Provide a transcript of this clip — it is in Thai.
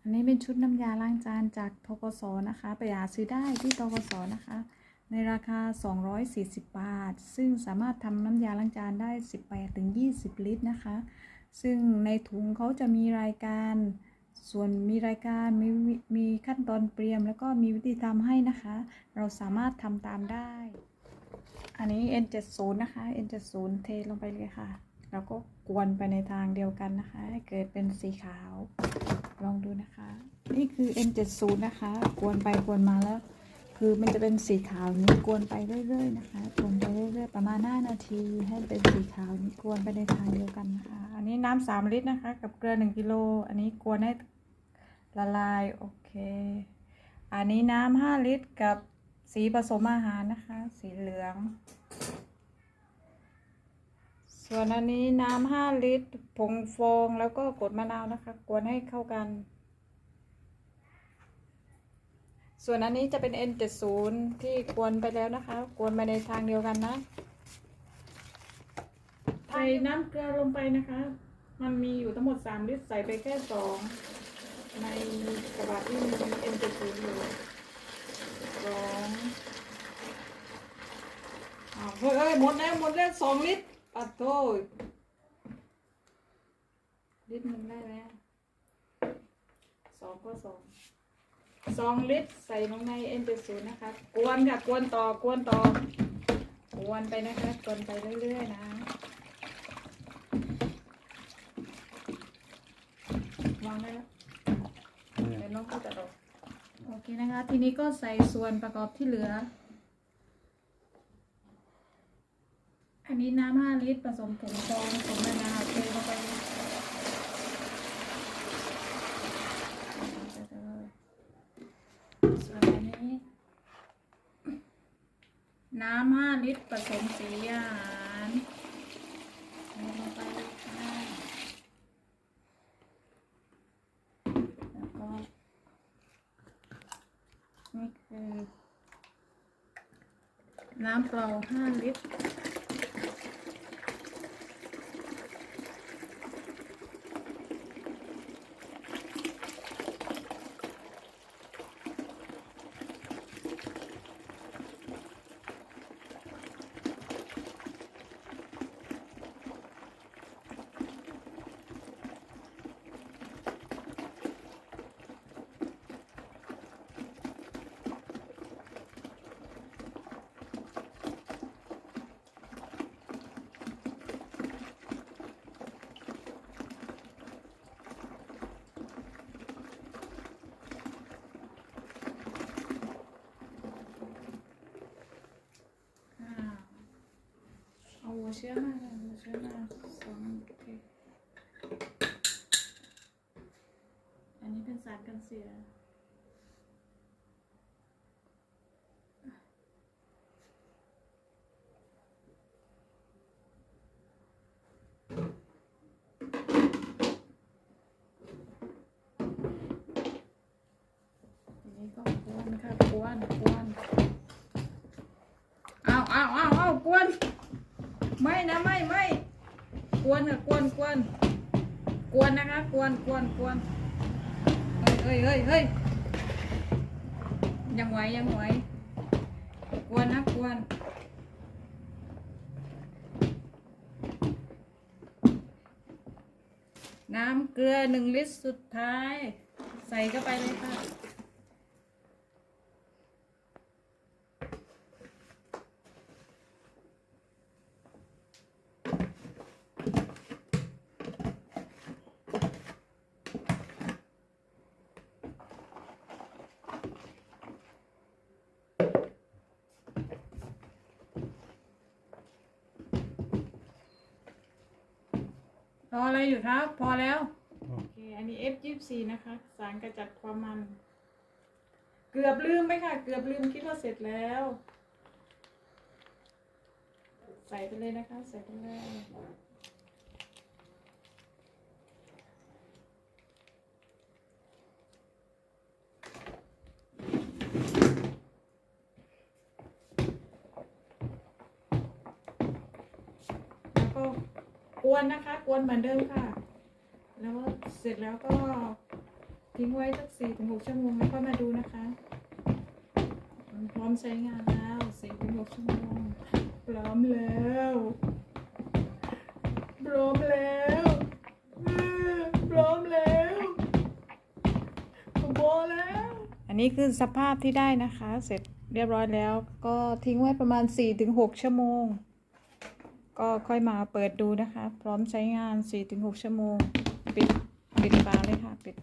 อันนี้เป็นชุดน้ำยาล้างจานจากทกสนะคะ ไปหาซื้อได้ที่ทกสนะคะ ในราคา 240 บาท ซึ่งสามารถทำน้ำยาล้างจานได้ 18ถึง20 ลิตรนะคะ ซึ่งในถุงเขาจะมีรายการ ส่วนมีรายการมีมีขั้นตอนเตรียม แล้วก็มีวิธีทำให้นะคะ เราสามารถทำตามได้ อันนี้ N70 นะคะ N70 เทลงไปเลยค่ะ แล้วก็กวนไปในทางเดียวกันนะคะ ให้เกิดเป็นสีขาว ลองดูนะคะ นี่คือ N70 นะคะ กวนไปกวนมาแล้ว คือมันจะเป็นสีขาวนี้กวนไปเรื่อยๆนะคะกวนไปเรื่อยๆประมาณ5นาที ให้เป็นสีขาวนี้กวนไปในทางเดียวกันนะคะ อันนี้น้ำ3ลิตรนะคะ กับเกลือ1กิโลอันนี้กวนให้ละลายโอเคอันนี้น้ำ5ลิตรกับสีผสมอาหารนะคะ สีเหลือง ส่วนอันนี้น้ำห้าลิตร ผงฟองแล้วก็กดมะนาวนะคะ กวนให้เข้ากัน ส่วนอันนี้จะเป็น N70 ที่กวนไปแล้วนะคะ กวนไปในทางเดียวกันนะใส่น้ำเกลือลงไปนะคะ มันมีอยู่ทั้งหมด 3 ลิตรใส่ไปแค่สองในกระบะที่มี N70 อยู่สองอ้าเฮ้ยเฮ้ยหมดแล้วหมดแล้วสองลิตร ปัดโทษลิตรหนึ่งได้แล้วสองก็สองสองลิตรใส่ลงใน N70 นะคะ กวนค่ะ กวนต่อกวนต่อกวนไปนะคะ กวนไปเรื่อยๆนะ วางได้แล้วเดี๋ยวน้องก็จะดอกโอเคนะคะ ทีนี้ก็ใส่ส่วนประกอบที่เหลือ อันนี้น้ำห้าลิตรผสมผงฟองผสมมะนาวเทลงไปส่วนอันนี้ น้ำห้าลิตรผสมสีอาหารลงไปแล้วก็นี่คือน้ำเปล่าห้าลิตร เอาหัวเชื้อมาค่ะหัวเชื้อมาสองโอเคอันนี้เป็นสารกันเสียทีนี้ก็กวนค่ะกวนกวนเอาเอาเอาเอากวน ไม่นะไม่ไม่กวนค่ะกวนกวนกวนนะคะกวนกวนกวนเฮ้ยเฮ้ยเฮ้ยเฮ้ยยังไหวยังไหวกวนนะกวนน้ำเกลือหนึ่งลิตรสุดท้าย ใส่เข้าไปเลยค่ะ รออะไรอยู่ครับ พอแล้ว โอเค อันนี้ F ยี่สี่นะคะ สารกระจัดความมัน เกือบลืมไปค่ะ เกือบลืมคิดว่าเสร็จแล้ว ใส่ไปเลยนะคะ ใส่ไปเลยแล้วก็ กวนนะคะ กวนเหมือนเดิมค่ะ แล้วเสร็จแล้วก็ทิ้งไว้สักสี่ถึงหกชั่วโมงแล้วก็มาดูนะคะมันพร้อมใช้งานแล้วสี่ถึงหกชั่วโมงพร้อมแล้วพร้อมแล้วพร้อมแล้วพอแล้ว อันนี้คือสภาพที่ได้นะคะ เสร็จเรียบร้อยแล้ว ก็ทิ้งไว้ประมาณ4-6ชั่วโมง ก็ค่อยมาเปิดดูนะคะ พร้อมใช้งาน 4-6 ชั่วโมง ปิดปิดฝาเลยค่ะ ปิด